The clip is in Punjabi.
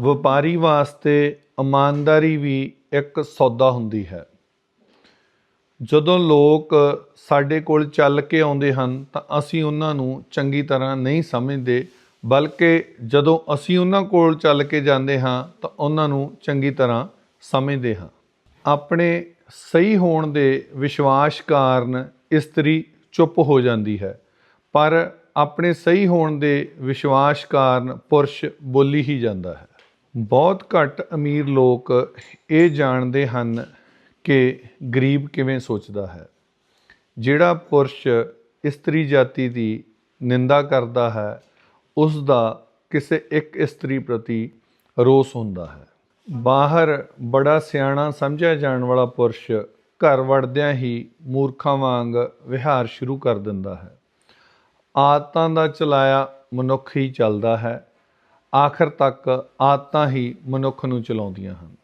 ਵਪਾਰੀ ਵਾਸਤੇ ਇਮਾਨਦਾਰੀ ਵੀ ਇੱਕ ਸੌਦਾ ਹੁੰਦੀ ਹੈ। ਜਦੋਂ ਲੋਕ ਸਾਡੇ ਕੋਲ ਚੱਲ ਕੇ ਆਉਂਦੇ ਹਨ, ਤਾਂ ਅਸੀਂ ਉਹਨਾਂ ਨੂੰ ਚੰਗੀ ਤਰ੍ਹਾਂ ਨਹੀਂ ਸਮਝਦੇ, ਬਲਕਿ ਜਦੋਂ ਅਸੀਂ ਉਹਨਾਂ ਕੋਲ ਚੱਲ ਕੇ ਜਾਂਦੇ ਹਾਂ, ਤਾਂ ਉਹਨਾਂ ਨੂੰ ਚੰਗੀ ਤਰ੍ਹਾਂ ਸਮਝਦੇ ਹਾਂ। ਆਪਣੇ ਸਹੀ ਹੋਣ ਦੇ ਵਿਸ਼ਵਾਸ ਕਾਰਨ ਇਸਤਰੀ ਚੁੱਪ ਹੋ ਜਾਂਦੀ ਹੈ, ਪਰ ਆਪਣੇ ਸਹੀ ਹੋਣ ਦੇ ਵਿਸ਼ਵਾਸ ਕਾਰਨ ਪੁਰਸ਼ ਬੋਲੀ ਹੀ ਜਾਂਦਾ ਹੈ। ਬਹੁਤ ਘੱਟ ਅਮੀਰ ਲੋਕ ਇਹ ਜਾਣਦੇ ਹਨ ਕਿ ਗਰੀਬ ਕਿਵੇਂ ਸੋਚਦਾ ਹੈ। ਜਿਹੜਾ ਪੁਰਸ਼ ਇਸਤਰੀ ਜਾਤੀ ਦੀ ਨਿੰਦਾ ਕਰਦਾ ਹੈ ਉਸ ਦਾ ਕਿਸੇ ਇੱਕ ਇਸਤਰੀ ਪ੍ਰਤੀ ਰੋਸ ਹੁੰਦਾ ਹੈ। ਬਾਹਰ ਬੜਾ ਸਿਆਣਾ ਸਮਝਿਆ ਜਾਣ ਵਾਲਾ ਪੁਰਸ਼ ਘਰ ਵੜਦਿਆਂ ਹੀ ਮੂਰਖਾਂ ਵਾਂਗ ਵਿਹਾਰ ਸ਼ੁਰੂ ਕਰ ਦਿੰਦਾ ਹੈ। ਆਦਤਾਂ ਦਾ ਚਲਾਇਆ ਮਨੁੱਖ ਹੀ ਚੱਲਦਾ ਹੈ। ਆਖਰ ਤੱਕ ਆਦਤਾਂ ਹੀ ਮਨੁੱਖ ਨੂੰ ਚਲਾਉਂਦੀਆਂ ਹਨ।